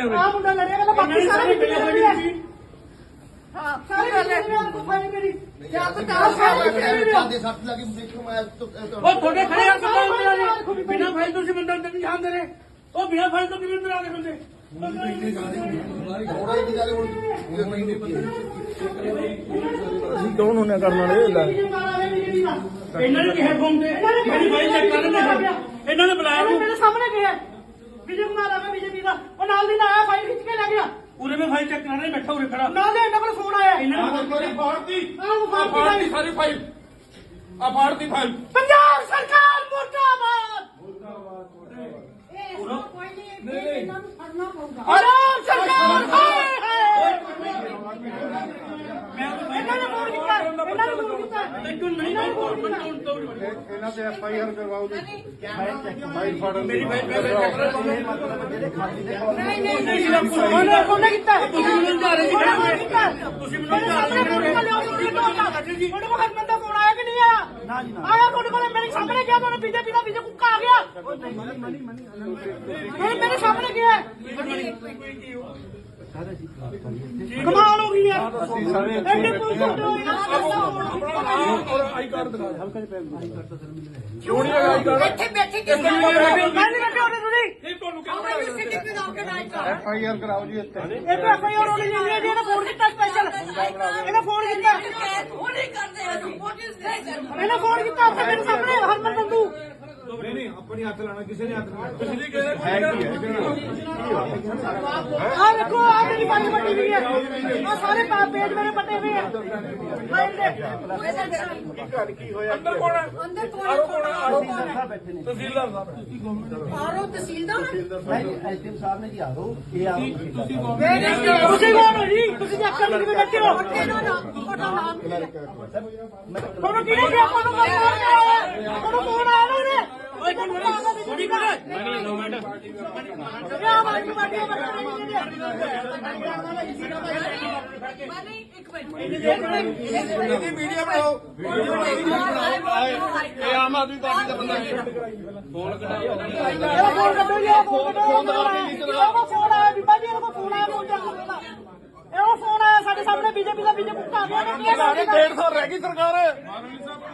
ਆ ਮੁੰਡਾ ਲੜਿਆ ਵਾ ਬਾਕੀ ਸਾਰੇ ਵਿੱਚ ਲੜੇ ਆ। ਹਾਂ ਸਾਰੇ ਗੱਲ ਹੈ ਕੋਈ ਫਾਇਦਾ ਮੇਰੀ। ਜਾਂ ਤਾਂ ਤਾਂ ਸਾਰੇ ਵਿੱਚ ਜਾਂਦੇ ਸੱਟ ਲੱਗੀ ਦੇਖੋ ਮੈਂ ਉਹ ਤੁਹਾਡੇ ਖੜੇ ਹੁੰਦੇ ਆ ਜੀ ਬਿਨਾਂ ਫਾਈਲ ਤੋਂ ਸਿਮੰਦਰ ਨਹੀਂ ਜਾਂਦੇ ਨੇ। ਉਹ ਬਿਨਾਂ ਫਾਈਲ ਤੋਂ ਕਿਵੇਂ ਹੀ ਗੱਲ ਹੁਣ ਅਸੀਂ ਕੌਣ ਹੁੰਨੇ ਕਰਨ ਵਾਲੇ? ਇਹਨਾਂ ਨੇ ਕਿਹਾ ਫੋਨ ਤੇ। ਮੇਰੀ ਫਾਈਲ ਚੈੱਕ ਕਰਨ ਦੇ ਇਹਨਾਂ ਨੇ ਬੁਲਾਇਆ ਨੂੰ ਮੇਰੇ ਸਾਹਮਣੇ ਗਿਆ ਵਿਜੇ ਕੁਮਾਰ ਆ ਬੀਜੇਪੀ ਦਾ। ਉਹ ਨਾਲ ਦੀ ਨਾਲ ਆਇਆ ਫਾਈਲ ਖਿੱਚ ਕੇ ਲੈ ਗਿਆ। ਉਰੇ ਮੈਂ ਫਾਈਲ ਚੈੱਕ ਕਰਾਣੇ ਬੈਠਾ ਉਰੇ ਖੜਾ। ਨਾਲ ਦੇ ਇਹਨਾਂ ਕੋਲ ਫੋਨ ਆਇਆ। ਇਹਨਾਂ ਨੂੰ ਮੇਰੀ ਫਾੜਤੀ। ਆਹ ਉਹ ਫਾਈਲ ਫਾੜਤੀ ਸਾਰੀ ਫਾਈਲ। ਆ ਫਾੜਤੀ ਫਾਈਲ। ਪੰਜਾਬ ਸਰਕਾਰ ਮੁਰਦਾਬਾਦ। ਪੰਜਾਬ ਸਰਕਾਰ ਹਾਏ ਹਾਏ। ਇਹਨਾਂ ਨੇ ਫੋਨ ਕੀਤਾ ਇਹਨਾਂ ਨੇ ਫੋਨ ਕੀਤਾ ਤੈਨੂੰ ਨਹੀਂ ਨਾ ਫੋਨ ਕੰਟਰੋਲ ਤੋਂ ਇਹਨਾਂ ਤੇ ਐਫ ਆਈ ਆਰ ਕਰਵਾਓ ਜੀ। ਫਾਈਲ ਫਾੜਨ ਮੇਰੀ ਫਾਈਲ ਮੈਂ ਚੈੱਕ ਕਰਾਂ ਨਹੀਂ ਨਹੀਂ ਉਹਨੇ ਉਹਨੇ ਕੀਤਾ। ਤੁਸੀਂ ਮੈਨੂੰ ਜਾ ਰਹੇ ਜੀ ਤੁਸੀਂ ਮੈਨੂੰ ਜਾ ਲਿਆ ਉਹਨੇ ਤੁਹਾਡੇ ਕੋਲ ਹਰਮਨ ਦਾ ਫੋਨ ਆਇਆ ਕਿ ਨਹੀਂ ਆਇਆ ਆਇਆ ਤੁਹਾਡੇ ਕੋਲ ਮੇਰੇ ਸਾਹਮਣੇ ਗਿਆ ਤੁਹਾਨੂੰ ਬੀਜੇਪੀ ਦਾ ਬੀਜੇ ਕੁੱਕਾ ਆ ਗਿਆ। ਨਹੀਂ ਮੇਰੇ ਸਾਹਮਣੇ ਗਿਆ। ਕਮਾਲ ਹੋ ਗਈ ਯਾਰ। ਐਡੇ ਪੁਲਿਸ ਆਈ ਕਾਰਡ ਦਿਖਾ ਇੱਥੇ ਬੈਠੇ ਕਿਸ ਮੈਂ ਨਹੀਂ ਬੈਠੇ ਉਹਨੇ ਤੁਸੀਂ ਇਹ ਤੁਹਾਨੂੰ ਕਹਿੰਦਾ ਐਫ ਆਈ ਆਰ ਕਰਾਓ ਜੀ ਇੱਥੇ। ਇਹ ਤਾਂ ਐਫਆਈ ਆਰ ਹੋਣੀ ਨਹੀਂ ਹੈ ਇਹਨੇ ਫੋਨ ਕੀਤਾ ਸਪੈਸ਼ਲ ਇਹਨੇ ਫੋਨ ਕੀਤਾ। ਇਹਨੇ ਫੋਨ ਕੀਤਾ ਮੇਰੇ ਸਾਹਮਣੇ। ਨਹੀਂ ਨਹੀਂ ਆਪਣੀ ਹੱਥ ਲਾਣਾ ਕਿਸੇ ਨੇ ਹੱਥ ਲਾਣਾ ਪਿਛਲੀ ਕਿਹੜੇ ਹੈ ਕੀ ਹੈ। ਆ ਦੇਖੋ ਆ ਮੇਰੀ ਬਾਈ ਵੱਡੀ ਵੀ ਹੈ। ਆ ਸਾਰੇ ਪੇਜ ਮੇਰੇ ਪੱਟੇ ਹੋਏ ਆ। ਕੀ ਹੋਇਆ ਅੰਦਰ ਕੋਣ ਹੈ? ਅੰਦਰ ਕੋਣ ਆਰੋ ਕੋਣ ਆਰੋ ਬੈਠੇ ਨੇ ਤਹਿਸੀਲਦਾਰ ਸਾਹਿਬ ਆਰੋ ਤਹਿਸੀਲਦਾਰ? ਐਸਡੀਐਮ ਸਾਹਿਬ ਨੇ ਜੀ ਆ ਰੋ ਇਹ ਆ ਤੁਸੀਂ ਕੌਣ ਹੋ ਜੀ? ਤੁਸੀਂ ਬੈਠੇ ਹੋ। ਤੁਹਾਡਾ ਨਾਮ ਤੁਹਾਡਾ ਨਾਮ ਕੀ ਹੈ? ਤੁਹਾਨੂੰ ਕਿਹਨੇ ਕਿਹਾ ਤੁਹਾਨੂੰ ਕੌਣ ਆਇਆ ਤੁਹਾਨੂੰ ਕੌਣ ਆਇਆ ਇਹਦੀ ਵੀਡੀਓ ਬਣਾਓ। ਇਹ ਆਮ ਆਦਮੀ ਪਾਰਟੀ ਦਾ ਬੰਦਾ ਹੈ। ਇਹ ਫੋਨ ਕੱਢੋ ਇਹ ਫੋਨ ਕੱਢੋ। ਫੋਨ ਆਇਆ ਫੋਨ ਆਇਆ ਬੀਬਾ ਜੀ ਇਹਨੂੰ ਫੋਨ ਆਇਆ ਫੋਨ ਚੱਕ ਇਹ ਉਹ ਫੋਨ ਆਇਆ ਸਾਡੇ ਸਾਹਮਣੇ ਬੀਜੇਪੀ ਦਾ ਬੀਜੇ ਕੁੱਤਾ ਆ ਗਿਆ ਡੇਢ ਸਾਲ ਰਹਿ ਗਈ ਸਰਕਾਰ।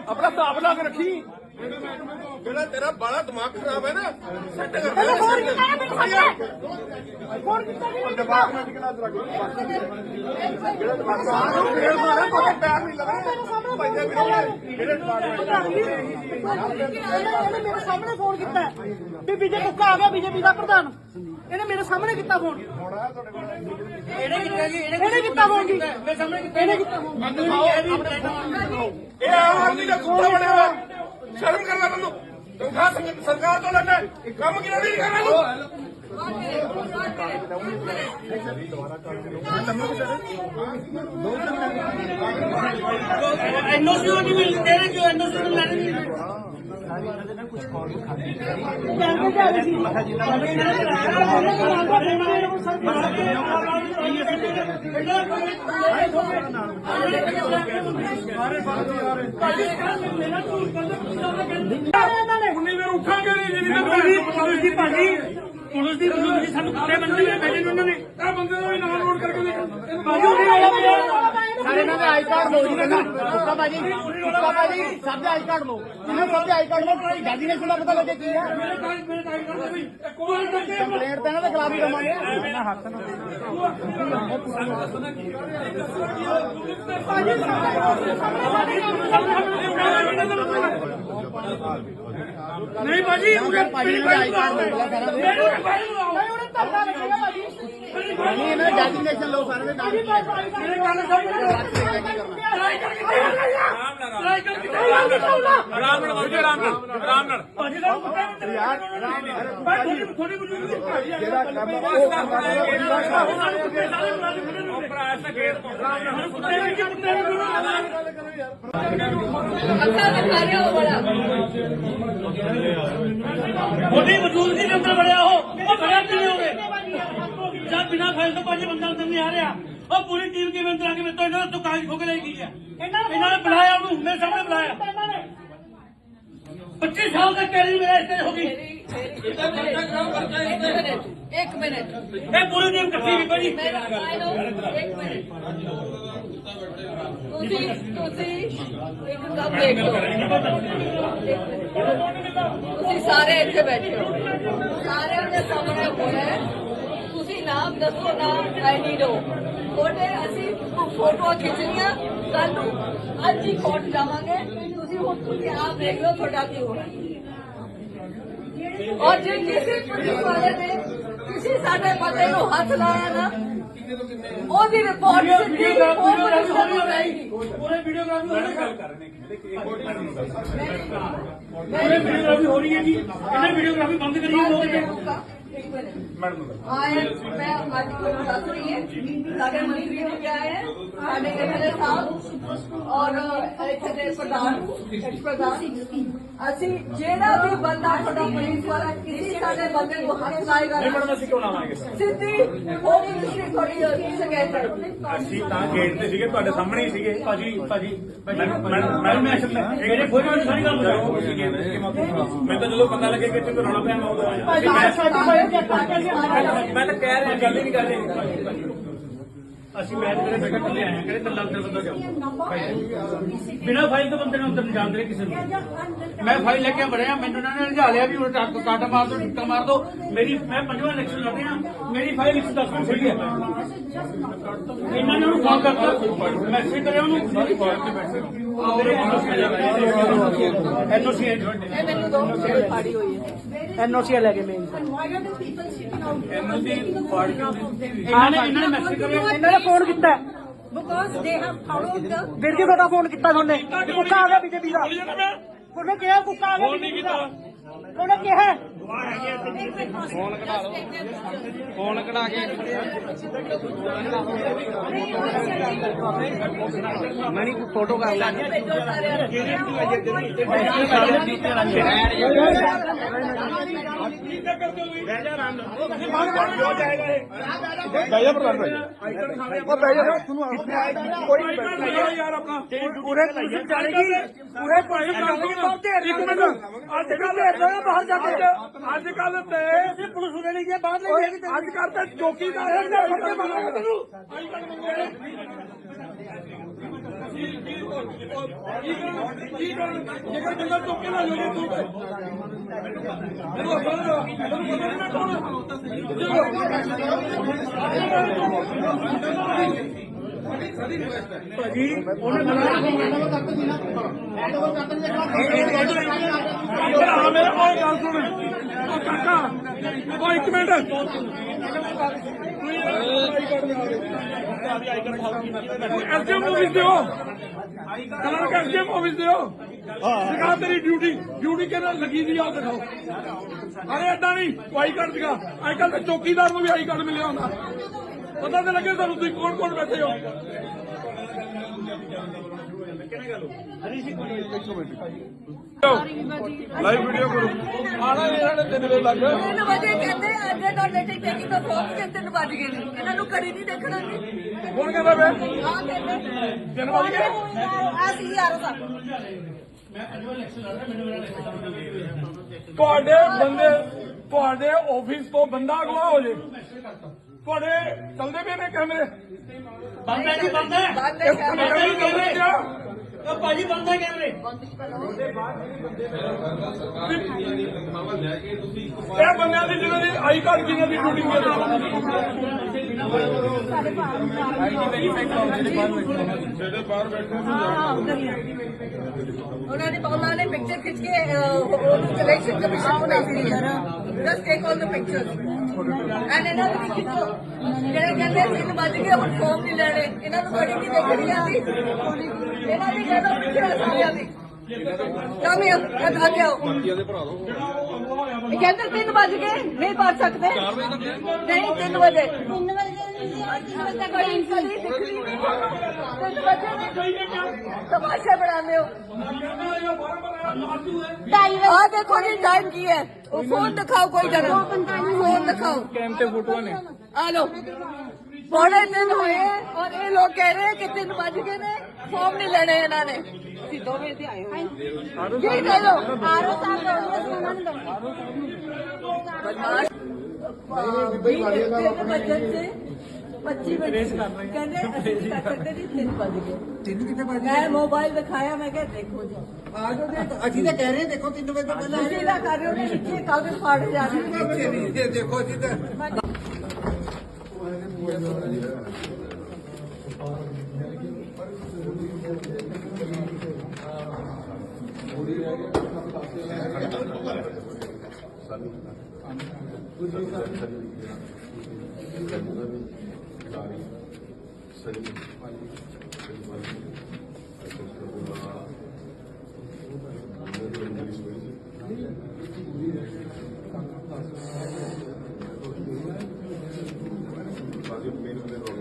ਆਪਣਾ ਹਿਸਾਬ ਲਾ ਕੇ ਰੱਖੀ। ਜਿਹੜਾ ਤੇਰਾ ਬਾਲਾ ਦਿਮਾਗ ਖਰਾਬ ਹੈ ਨਾ ਸੈੱਟ ਕਰ ਇਹਨੇ ਫੋਨ ਕੀਤਾ ਨਾ ਮੇਰੇ ਸਾਹਮਣੇ ਫੋਨ ਕੀਤਾ ਕਿ ਨਹੀਂ ਕੀਤਾ ਡੇਢ ਸਾਲ ਹੈ ਕੋਈ ਟਾਈਮ ਨਹੀਂ ਲੱਗਣਾ ਮੇਰੇ ਸਾਹਮਣੇ ਫੋਨ ਕੀਤਾ। ਇਹਨੇ ਮੇਰੇ ਸਾਹਮਣੇ ਫੋਨ ਕੀਤਾ। ਵੀ ਬੀਜੇ ਕੁੱਕਾ ਆ ਗਿਆ ਬੀਜੇਪੀ ਦਾ ਪ੍ਰਧਾਨ। ਇਹਨੇ ਮੇਰੇ ਸਾਹਮਣੇ ਕੀਤਾ ਫੋਨ। ਇਹਨੇ ਕੀਤਾ ਜੀ ਇਹਨੇ ਕੀਤਾ ਫੋਨ ਜੀ। ਮੇਰੇ ਸਾਹਮਣੇ ਕੀਤਾ। ਇਹਨੇ ਕੀਤਾ ਫੋਨ। ਇਹ ਆਮ ਆਦਮੀ ਦਾ ਕੁੱਤਾ ਬਣਿਆ ਹੋਇਆ। ਸ਼ਰਮ ਕਰਨਾ ਤੈਨੂੰ ਤਨਖਾਹ ਸੰਗ- ਸਰਕਾਰ ਤੋਂ ਲੈਣਾ। ਕੰਮ ਕਿਹਨਾਂ ਨਹੀਂ ਕਰਨਾ ਤੂੰ? ਐਨਓਸੀ ਨਹੀਂ ਮਿਲਦੀ ਤੇਰੇ ਜੋ ਐਨਓਸੀ ਨੂੰ ਲੈਣੀ ਨਹੀਂ ਕਹਿੰਦੇ ਜਾ ਉੱਠਾਂਗੇ ਨਹੀਂ ਜਿੰਨੀ ਪੁਲਿਸ ਦੀ ਦੇਰ ਪੁਲਿਸ ਦੀ ਭਾਜੀ ਪੁਲਿਸ ਦੀ ਪੁਲਿਸ ਦੀ ਸਾਨੂੰ ਕੁੱਤੇ ਬੰਦੇ ਨੇ ਬੈਠੇ ਨੇ ਉਹਨਾਂ ਨੇ। ਇਹ ਬੰਦੇ ਦਾ ਵੀ ਨਾਮ ਨੋਟ ਕਰਕੇ ਬਾਜੂ ਨਹੀਂ ਆਇਆ। ਸਾਰੇ ਇਹਨਾਂ ਦੇ ਆਈ ਕਾਰਡ ਲੋ ਜੀ ਕਹਿੰਦਾ ਕੁੱਤਾ ਭਾਜੀ ਕੁੱਤਾ ਭਾਜੀ ਸਭ ਦੇ ਆਈ ਕਾਰਡ ਲੋ ਇਹਨਾਂ ਸਭ ਦੇ ਆਈ ਕਾਰਡ ਲੋ ਕੋਈ ਗਾਦੀ ਨੇ ਸੁਣਾ ਪਤਾ ਲੱਗੇ ਕੀ ਹੈ। ਮੇਰੇ ਕਾਲ ਮੇਰੇ ਕਾਲ ਕਰਦੇ ਵੀ ਕੋਲ ਕਰਕੇ ਕੰਪਲੇਂਟ ਤਾਂ ਇਹਨਾਂ ਦੇ ਖਿਲਾਫ ਹੀ ਦਵਾਂਗੇ ਨਹੀਂ ਭਾਜੀ ਉਹਦੇ ਭਾਜੀ ਇਹਨਾਂ ਦੇ ਆਈ ਕਾਰਡ ਲੋ ਕਰਾਂਗੇ ਮੈਨੂੰ ਫਾਈਲ ਲਵਾਓ ਨਹੀਂ ਉਹਨੇ ਧਰਨਾ ਲੱਗੇਗਾ ਭਾਜੀ ਨਹੀਂ ਇਹਨਾਂ ਦੇ ਡੈਜ਼ਿਗਨੇਸ਼ਨ ਲੋ ਸਾਰੇ ਦੇ ਨਾਲ ਮੇਰੇ ਕਰਕੇ ਆਰਾਮ ਨਾਲ ਵਰਗੇ ਆਰਾਮ ਨਾਲ ਆਰਾਮ ਨਾਲ ਯਾਰ ਬੁਝੀ ਜਿਹੜਾ ਕੰਮ ਉਹ ਐਸਾ ਗੇਟ ਤੋਂ ਕੁੱਤੇ ਵਿੱਚ ਕੁੱਤੇ ਨੂੰ ਅੱਖਾਂ ਦਿਖਾ ਰਿਹਾ ਹੋ ਬੜਾ ਉਹਦੀ ਮੌਜੂਦਗੀ ਦੇ ਅੰਦਰ ਵੜਿਆ ਉਹ ਉਹ ਖੜਾ ਕਿਵੇਂ ਹੋਵੇ ਬਿਨਾ ਫਾਈਲ ਤੋਂ ਪੰਜ ਬੰਦਾ ਅੰਦਰ ਨਹੀਂ ਆ ਰਿਹਾ। ਉਹ ਪੂਰੀ ਟੀਮ ਕਿਵੇਂ ਅੰਦਰ ਆ ਕੇ ਮੇਰੇ ਤੋਂ ਇਹਨਾਂ ਤੋਂ ਕਾਗਜ਼ ਖੋ ਕੇ ਲੈ ਗਈ ਹੈ ਇਹਨਾਂ ਨੇ ਬੁਲਾਇਆ ਉਹਨੂੰ ਮੇਰੇ ਸਾਹਮਣੇ ਬੁਲਾਇਆ। 25 ਸਾਲ ਤੱਕ ਕੈਰੀ ਮੇਰੇ ਇੱਥੇ ਹੋ ਗਈ। ਇੱਕ ਮਿੰਟ ਇਹ ਪੂਰੀ ਟੀਮ ਇਕੱਠੀ ਵੀ ਇੱਕ ਮਿੰਟ। ਤੁਸੀਂ ਤੁਸੀਂ ਇੱਕ ਕੰਮ ਦੇਖ ਲਓ। ਤੁਸੀਂ ਸਾਰੇ ਇੱਥੇ ਬੈਠੇ ਹੋ। ਸਾਰਿਆਂ ਦੇ ਸਾਹਮਣੇ ਹੋਇਆ ਨਾਮ ਦੱਸੋ ਨਾਮ ਆਈਡੀ ਦਿਓ। ਉਹਨੇ ਅਸੀਂ ਫੋਟੋ ਖਿੱਚਣੀਆਂ ਕੱਲ ਨੂੰ ਅੱਜ ਹੀ ਕੋਰਟ ਜਾਵਾਂਗੇ। ਤੁਸੀਂ ਹੁਣ ਤੁਸੀਂ ਆਪ ਦੇਖ ਲਓ ਤੁਹਾਡਾ ਕੀ ਹੋਣਾ। ਔਰ ਜੇ ਕਿਸੇ ਪੁਲਿਸ ਵਾਲੇ ਨੇ ਕਿਸੇ ਸਾਡੇ ਬੰਦੇ ਨੂੰ ਹੱਥ ਲਾਇਆ ਨਾ ਉਹਦੀ ਰਿਪੋਰਟ ਸਿੱਧੀ ਉਹ ਪੁਲਿਸ ਨੂੰ ਜਾਏਗੀ ਪੂਰੇ ਵੀਡੀਓਗ੍ਰਾਫੀ ਹੋ ਰਹੀ ਹੈ ਪੂਰੇ ਵੀਡੀਓਗ੍ਰਾਫੀ ਹੋ ਰਹੀ ਹੈ ਜੀ। ਇਹਨੇ ਵੀਡੀਓਗ੍ਰਾਫੀ ਬੰਦ ਕਰੀ ਲੋਕ। ਆਏ ਮੈਂ ਅੱਜ ਤੁਹਾਨੂੰ ਦੱਸ ਰਹੀ ਹਾਂ। ਸਾਡੇ ਮੰਤਰੀ ਨੂੰ ਕਿਹਾ ਹੈ ਸਾਡੇ ਐਮਐਲਏ ਸਾਹਿਬ ਔਰ ਇੱਥੇ ਦੇ ਪ੍ਰਧਾਨ ਪ੍ਰਧਾਨ ਅਸੀਂ ਜਿਹੜਾ ਵੀ ਬੰਦਾ ਸਾਡਾ ਪੁਲਿਸ ਵਾਲਾ ਕਿਸੇ ਸਾਡੇ ਬੰਦੇ ਨੂੰ ਹੱਥ ਲਾਏਗਾ ਨਾ, ਅਸੀਂ ਕਿਉਂ ਲਾਵਾਂਗੇ ਸਿੱਧੀ ਉਹਦੀ ਮਿਸਟਰੀ ਥੋੜੀ ਸਕੈਟ ਅਸੀਂ ਤਾਂ ਗੇਟ ਤੇ ਸੀਗੇ ਤੁਹਾਡੇ ਸਾਹਮਣੇ ਹੀ ਸੀਗੇ। ਭਾਜੀ ਭਾਜੀ ਮੈਡਮ ਮੈਡਮ ਮੈਂ ਅਸਲ ਮੇਰੇ ਕੋਈ ਵੀ ਸਾਰੀ ਗੱਲ ਬਤਾਓ ਮੈਂ ਤਾਂ ਜਦੋਂ ਪਤਾ ਲੱਗੇ ਕਿ ਇੱਥੇ ਕੋਈ ਰੌਲਾ ਪਿਆ ਮੈਂ ਉਦੋਂ ਆਇਆ। ਮੈਂ ਤਾਂ ਕਹਿ ਰਿਹਾ ਗੱਲ ਹੀ ਨਹੀਂ ਕਰ ਰਹੇ। ਅਸੀਂ ਮੈਂ ਤੇਰੇ ਬੇਟਾ ਕੱਲੇ ਆਏ ਕਿਹੜੇ ਤੱਲਾ ਅੰਦਰ ਬੰਦਾ ਜਾਊ ਬਿਨਾਂ ਫਾਈਲ ਤੋਂ ਬੰਦੇ ਨੂੰ ਅੰਦਰ ਨਹੀਂ ਜਾਂਦੇ ਕਿਸੇ ਨੂੰ। ਮੈਂ ਫਾਈਲ ਲੈ ਕੇ ਬੜਿਆ ਮੈਨੂੰ ਇਹਨਾਂ ਨੇ ਲਿਜਾ ਲਿਆ ਵੀ ਉਹ ਟੱਕ ਕੱਟ ਮਾਰ ਦੋ ਟਿੱਕਾ ਮਾਰ ਦੋ। ਮੇਰੀ, ਮੈਂ ਪੰਜਵਾਂ ਇਲੈਕਸ਼ਨ ਲੜ ਰਿਹਾ, ਮੇਰੀ ਫਾਈਲ 110 ਨੂੰ ਸਹੀ ਹੈ ਇਹਨਾਂ ਨੇ ਉਹਨੂੰ ਫੋਨ ਕਰਤਾ। ਮੈਸੇਜ ਕਰਿਆ ਉਹਨੂੰ। ਮੇਰੇ ਐਨਓਸੀ ਇਹ ਮੈਨੂੰ ਦੋ ਫਾੜੀ ਹੋਈ ਹੈ ਐਨਓਸੀ ਲੈ ਕੇ ਮੈਂ ਇਹਨਾਂ ਨੇ ਇਹਨਾਂ ਨੇ ਮੈਸੇਜ ਕਰਿਆ। ਇਹਨਾਂ ਨੇ ਫੋਨ ਕੀਤਾ। Because they have followed the ਵੀਰ ਜੀ ਤੁਹਾਡਾ ਫੋਨ ਕੀਤਾ ਤੁਹਾਨੇ। ਕੁੱਕਾ ਆ ਗਿਆ ਬੀਜੇਪੀ ਦਾ। ਉਹਨੇ ਕਿਹਾ ਕੁੱਕਾ ਆ ਗਿਆ ਫੋਨ ਨਹੀਂ ਕੀਤਾ। ਉਹਨੇ ਕਿਹਾ ਫੋਨ ਕਢਾ ਕੇ ਮੈਂ ਨਹੀਂ ਫੋਟੋ ਕਰ ਲਾ ਭੇਜੋ ਸਾਰਿਆਂ ਨੂੰ ਯਾਰ ਆਪਣਾ ਪੂਰੇ ਪੁਲਿਸ ਚੜੇਗੀ ਪੂਰੇ ਚੜੇਗੀ ਬਹੁਤ ਢੇਰ ਇੱਕ ਮਿੰਟ ਅੱਜ ਕੱਲ ਬਾਹਰ ਜਾ ਕੇ ਅੱਜ ਕੱਲ ਤੇ ਤੁਸੀਂ ਪੁਲਿਸ ਉਰੇ ਨਹੀਂ ਜੇ ਬਾਹਰ ਲੈ ਕੇ ਅੱਜ ਕੱਲ ਤੇ ਚੌਕੀਦਾਰ ਨੇ ਫੜ ਕੇ ਮਾਰਾਂਗੇ ਤੈਨੂੰ। ਕੀ ਕਰਨ ਜੇਕਰ ਜੰਗਲ ਚੌਕੀ ਨਾ ਲੋਗੇ ਤੂੰ ਮੈਨੂੰ ਪਤਾ ਮੈਨੂੰ ਪਤਾ ਨਹੀਂ ਮੈਂ ਕੌਣ ਭਾਜੀ ਉਹਨੇ ਆ ਮੇਰੇ ਓਏ ਗੱਲ ਸੁਣ ਓ ਕਾਕਾ ਓ ਇੱਕ ਮਿੰਟ ਐਸਐਮ ਆਫਿਸ ਦਿਓ ਕਲਰ ਕੇ ਐਸਐਮ ਆਫਿਸ ਦਿਓ ਦਿਖਾ ਤੇਰੀ ਡਿਊਟੀ ਡਿਊਟੀ ਕਿਹਨਾਂ ਲੱਗੀ ਦੀ ਆ ਉਹ ਦਿਖਾਓ ਅਰੇ ਏਦਾਂ ਨਹੀਂ ਆਈ ਕਾਰਡ ਦਿਖਾ ਅੱਜ ਕੱਲ ਤੇ ਚੌਕੀਦਾਰ ਨੂੰ ਵੀ ਆਈ ਕਾਰਡ ਮਿਲਿਆ ਹੁੰਦਾ ਪਤਾ ਤੇ ਲੱਗੇ ਤੁਹਾਨੂੰ ਤੁਸੀਂ ਕੌਣ ਕੌਣ ਬੈਠੇ ਹੋ। ਲਾਈਵ ਵੀਡੀਓ ਕਰੋ। ਆਣਾ ਇਹਨਾਂ ਨੇ ਤਿੰਨ ਵੇ ਲੱਗ ਤਿੰਨ ਵਜੇ ਕਹਿੰਦੇ ਅੱਜ ਤੁਹਾਡੇ ਤੇ ਚੈਕਿੰਗ ਤੋਂ ਪਹੁੰਚ ਕੇ ਤਿੰਨ ਵੱਜ ਗਏ ਨੇ। ਇਹਨਾਂ ਨੂੰ ਕੜੀ ਨਹੀਂ ਦੇਖਣਾ ਜੀ। ਕੌਣ ਕਹਿੰਦਾ ਵੇ? ਆ ਕਹਿੰਦੇ ਤਿੰਨ ਵੱਜ ਗਏ। ਆ ਸੀ ਯਾਰ ਸਾਹਿਬ ਤੁਹਾਡੇ ਬੰਦੇ ਤੁਹਾਡੇ ਆਫਿਸ ਤੋਂ ਬੰਦਾ ਅਗਵਾ ਹੋ ਜੇ। ਤੁਹਾਡੇ ਚੱਲਦੇ ਪਏ ਨੇ ਕੈਮਰੇ। ਬੰਦ ਹੈ ਜੀ ਬੰਦ ਹੈ। ਬੰਦ ਹੈ ਕੈਮਰੇ। ਉਹ ਭਾਜੀ ਬੰਦ ਹੈ ਕੈਮਰੇ। ਇਹ ਬੰਦਿਆਂ ਦੀ ਜਿਹਨਾਂ ਦੀ ਆਈ ਕਾਰਡ ਜਿਹਨਾਂ ਦੀ ਡਿਊਟੀ ਮਿਲ ਉਹਨਾਂ ਨੇ ਉਹਨਾਂ ਨੇ ਪਿਕਚਰ ਖਿੱਚ ਕੇ ਉਹਨੂੰ ਸਿਲੈਕਸ਼ਨ ਕਮਿਸ਼ਨ ਨੂੰ ਭੇਜ ਦਿੱਤੀ just take all the picture and ਇਹਨਾਂ ਨੂੰ ਵੀ ਖਿੱਚੋ। ਜਿਹੜੇ ਕਹਿੰਦੇ ਤਿੰਨ ਵੱਜ ਗਏ, ਹੁਣ ਫੋਨ ਨਹੀਂ ਲੈਣੇ। ਇਹਨਾਂ ਨੂੰ ਬੜੀ ਨਹੀਂ ਦੇਖਣੀ ਆਂਦੀ ਇਹਨਾਂ ਦੀ ਕਹਿੰਦਾ ਪਿਕਚਰ ਸਾਰਿਆਂ ਦੀ। ਕਮ ਅੱਗੇ ਅੱਗੇ ਆਓ ਇਹ ਕਹਿੰਦੇ ਤਿੰਨ ਵੱਜ ਗਏ, ਨਹੀਂ ਪੜ ਸਕਦੇ। ਨਹੀਂ, ਤਿੰਨ ਵਜੇ। ਤਿੰਨ ਵਜੇ ਕੋਈ ਕਦੀ ਦਿਖਦੀ ਨਹੀਂ ਤਿੰਨ ਵਜੇ ਤਮਾਸ਼ਾ ਬਣਾਉਂਦੇ ਹੋ। ਆ ਦੇਖੋ ਜੀ ਟਾਈਮ ਕੀ ਹੈ ਉਹ ਫੋਨ ਦਿਖਾਓ ਕੋਈ ਜਣਾ ਫੋਨ ਦਿਖਾਓ ਕੈਮ ਤੇ ਫੋਟੋਆਂ ਨੇ ਆ ਲੋ ਪੌਣੇ ਦਿਨ ਹੋਏ ਔਰ ਇਹ ਲੋਕ ਕਹਿ ਰਹੇ ਕਿ ਤਿੰਨ ਵੱਜ ਗਏ ਨੇ ਫਾਰਮ ਨਹੀਂ ਲੈਣੇ ਇਹਨਾਂ ਨੇ ਤੁਸੀਂ ਦੋ ਵਜੇ ਤੇ ਆਏ ਹੋ ਕੀ ਕਹਿ ਲੋ ਆਰੋ ਸਾਹਿਬ ਬਈ ਤਿੰਨ ਵਜੇ ਤੇ 25 ਮਿੰਟ ਕਹਿੰਦੇ ਅਸੀਂ ਨਹੀਂ ਕਰ ਸਕਦੇ ਜੀ ਤਿੰਨ ਵੱਜ ਗਏ ਤਿੰਨ ਕਿਤੇ ਵੱਜ ਮੈਂ ਮੋਬਾਈਲ ਦਿਖਾਇਆ ਮੈਂ ਕਿਹਾ ਦੇਖੋ ਜੀ ਅਸੀਂ ਤਾਂ ਕਹਿ ਰਹੇ ਦੇਖੋ 3 ਵਜੇ ਤੋਂ ਪਹਿਲਾਂ ਤੁਸੀਂ ਨਾ ਕਰ ਰਹੇ ਹੋ ਨਾ ਇੱਥੇ ਕੱਲ ਫੜ ਜਾਣੀ ਦੇਖੋ ਜੀ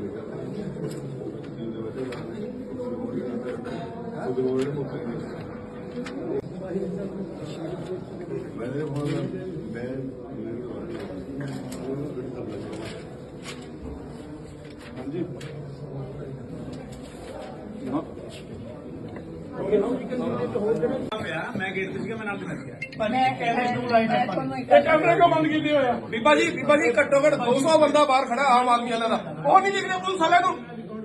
ਮੈਂ ਗੇਟ ਤੇ ਸੀਗਾ ਮੈਂ ਨਾਲ ਤੇ ਮਿਲ ਗਿਆ ਭਾਜੀ ਕੈਮਰੇ ਨੂੰ ਲਾਈਟ ਹੈ ਇਹ ਕੈਮਰੇ ਕਿਉਂ ਬੰਦ ਕੀਤੇ ਹੋਇਆ ਬੀਬਾ ਜੀ ਬੀਬਾ ਜੀ ਘੱਟੋ ਘੱਟ 200 ਬੰਦਾ ਬਾਹਰ ਖੜਾ ਆਮ ਆਦਮੀ ਵਾਲਾ ਦਾ। ਉਹ ਨਹੀਂ ਦਿਖਦੇ ਪੁਲਿਸ ਵਾਲਿਆਂ ਨੂੰ।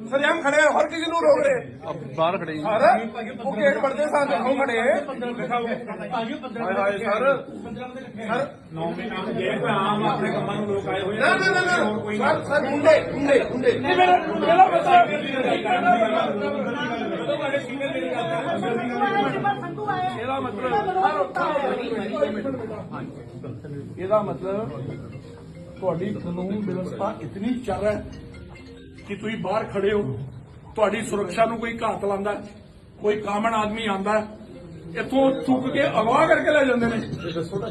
ਸਰਿਆਮ ਖੜੇ ਆ, ਹਰ ਕਿਸੇ ਨੂੰ ਰੋਕ ਰਹੇ? ਬਾਹਰ ਖੜੇ ਜੀ। ਸਰ ਉਹ ਗੇਟ ਪੜਦੇ ਸਾਂ ਦੇਖੋ ਖੜੇ। ਭਾਜੀ 15 ਹਾਏ ਹਾਏ ਸਰ। ਸਰ। ਨੌ ਮਹੀਨਾ ਜੇ ਕੋਈ ਆਮ ਆਪਣੇ ਕੰਮਾਂ ਨੂੰ ਲੋਕ ਆਏ ਹੋਏ ਨਾ ਨਾ। ਨਾ ਨਾ ਸਰ ਸਰ ਮੁੰਡੇ ਮੁੰਡੇ ਮੁੰਡੇ। ਇਹ ਮੇਰਾ ਮੇਰਾ ਮਤਲਬ ਇਹਦਾ ਮਤਲਬ ਇਹਦਾ ਮਤਲਬ ਤੁਹਾਡੀ ਕਾਨੂੰਨ ਵਿਵਸਥਾ ਇਤਨੀ ਚੱਲ ਹੈ ਕਿ ਤੁਸੀਂ ਬਾਹਰ ਖੜੇ ਹੋ। ਤੁਹਾਡੀ ਸੁਰੱਖਿਆ ਨੂੰ ਕੋਈ ਘਾਤ ਲਾਂਦਾ ਕੋਈ ਕਾਮਨ ਆਦਮੀ ਆਂਦਾ ਇੱਥੋਂ ਚੁੱਕ ਕੇ ਅਗਵਾ ਕਰਕੇ ਲੈ ਜਾਂਦੇ ਨੇ।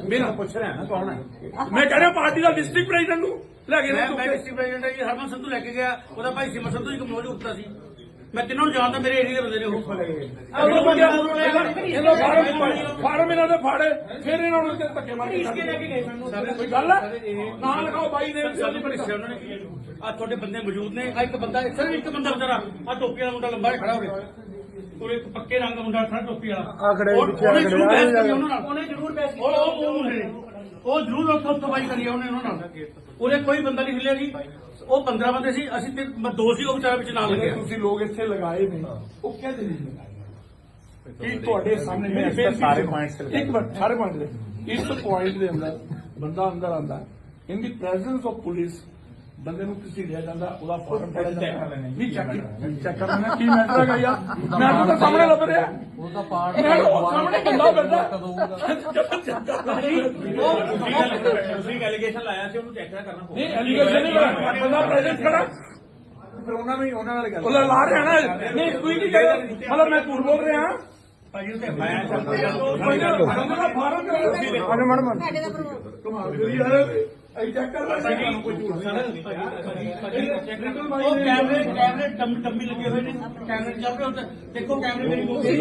ਮੇਰਾ ਪੁੱਛ ਰਿਹਾ ਨਾ ਕੌਣ ਹੈ? ਮੈਂ ਕਹਿ ਰਿਹਾ ਪਾਰਟੀ ਦਾ ਡਿਸਟ੍ਰਿਕਟ ਪ੍ਰੈਜ਼ੀਡੈਂਟ ਨੂੰ ਲੈ ਕੇ ਮੈਂ। ਡਿਸਟ੍ਰਿਕਟ ਪ੍ਰੈਜ਼ੀਡੈਂਟ ਜੀ ਹਰਮਨ ਸੰਧੂ ਲੈ ਕੇ ਗਿਆ। ਉਹਦਾ ਭਾਈ ਸਿਮਰ ਸੰਧੂ ਇੱਕ ਮੌਜੂਦ ਉੱਤਾ ਸੀ। ਮੈਂ ਤਿੰਨੋਂ ਨੂੰ ਜਾਣਦਾ ਮੇਰੇ ਏਰੀਆ ਦੇ ਬੰਦੇ ਨੇ ਉਹ। ਫਾਰਮ ਫਾਰਮ ਇਹਨਾਂ ਦੇ। ਫਾੜੇ ਫਿਰ ਇਹਨਾਂ ਨੂੰ ਇੱਥੇ ਧੱਕੇ ਮਾਰ ਕੇ ਇਸਕੇ ਲੈ ਕੇ ਗਏ ਸਾਨੂੰ। ਕੋਈ ਗੱਲ ਹੈ? ਨਾਂ ਲਿਖਾਓ ਬਾਈ ਨੇ ਸਾਡੀ ਬੜੀ ਸੇ ਉਹਨਾਂ ਨੇ ਆ ਤੁਹਾਡੇ ਬੰਦੇ ਮੌਜੂਦ ਨੇ। ਆ ਇੱਕ ਬੰਦਾ ਸਿਰਫ ਇੱਕ ਬੰਦਾ ਵਿਚਾਰਾ। ਆ ਟੋਪੀ ਵਾਲਾ ਮੁੰਡਾ ਲੰਬਾ ਖੜਾ ਹੋ ਗਿਆ। ਉਹ ਇੱਕ ਪੱਕੇ ਰੰਗ ਦਾ ਮੁੰਡਾ ਖੜਾ ਟੋਪੀ ਵਾਲਾ। ਆ ਖੜੇ ਉਹਨੇ ਜ਼ਰੂਰ ਬਹਿਸ ਕਰੀ। ਉਹਨਾਂ ਨਾਲ। ਉਹਨੇ ਜ਼ਰੂਰ ਬਹਿਸ ਕੀਤੀ। ਉਹ ਉਹ ਜ਼ਰੂਰ ਉੱਥੋਂ ਬਾਈ ਕਰੀ ਉਹਨੇ ਉਹਨਾਂ ਨਾਲ। ਉਹਨੇ ਕੋਈ ਬੰਦਾ ਨਹੀਂ ਹਿੱਲਿਆ ਜੀ। ਉਹ 15 ਬੰਦੇ ਸੀ ਅਸੀਂ ਤੇ ਮੈਂ ਦੋ ਸੀ ਉਹ ਵਿਚਾਰਾ ਵਿੱਚ ਨਾਲ ਜਿਹੜੇ ਲੱਗਿਆ। ਤੁਸੀਂ ਲੋਕ ਇੱਥੇ ਲਗਾਏ ਨੇ ਉਹ ਕਹਿੰਦੇ ਨਹੀਂ ਲਗਾਏ? ਕੀ ਤੁਹਾਡੇ ਸਾਹਮਣੇ ਇਸ ਬੇਨਤੀ ਸਾਰੇ points ਤੇ ਇੱਕ ਮਿੰਟ ਸਾਰੇ ਪੁਆਇੰਟ ਦੇ ਇਸ ਪੁਆਇੰਟ ਦੇ ਅੰਦਰ ਬੰਦਾ ਅੰਦਰ ਆਂਦਾ in the presence of police ਬੰਦੇ ਨੂੰ ਕਿਸੇ ਲਿਆ ਜਾਂਦਾ ਉਹਦਾ ਫਾਰਮ ਪੜਿਆ ਜਾਂਦਾ ਨਹੀਂ ਚੈੱਕ ਚੈੱਕ ਕਰਨਾ ਕੀ ਮੈਟਰ ਹੈਗਾ ਯਾਰ ਮੈਂ ਤਾਂ ਸਾਹਮਣੇ ਲੱਭ ਰਿਹਾ ਉਹਦਾ ਪਾਰਟ ਸਾਹਮਣੇ ਬੰਦਾ ਬੰਦਾ ਤੁਸੀਂ ਐਲੀਗੇਸ਼ਨ ਲਾਇਆ ਸੀ ਉਹਨੂੰ ਚੈੱਕ ਕਰਨਾ ਪਊਗਾ ਨਹੀਂ ਐਲੀਗੇਸ਼ਨ ਨਹੀਂ। ਬੰਦਾ ਪ੍ਰੈਜ਼ੈਂਟ ਖੜਾ ਫਿਰ ਉਹਨਾਂ ਨੂੰ ਉਹਨਾਂ ਨਾਲ ਉਹ ਲਾ ਰਿਹਾ ਨਾ ਨਹੀਂ ਕੋਈ ਨਹੀਂ ਕਹਿ ਮਤਲਬ ਮੈਂ ਝੂਠ ਬੋਲ ਰਿਹਾ ਭਾਜੀ ਉੱਥੇ ਮੈਂ ਬੰਦੇ ਦਾ ਫਾਰਮ ਕਰਾ ਅਰੇ ਮੈਡਮ ਕਮਾਲ ਕਰੀ ਯਾਰ ਚੈੱਕ ਕਰ ਲੈ ਕੋਈ ਝੂਠ ਉਹ ਕੈਮਰੇ ਕੈਮਰੇ ਡੰਮ ਲੱਗੇ ਹੋਏ ਨੇ। ਕੈਮਰੇ ਚੱਲ ਰਹੇ ਹੁੰਦੇ। ਦੇਖੋ ਕੈਮਰੇ ਮੇਰੀ ਮੂਵੀ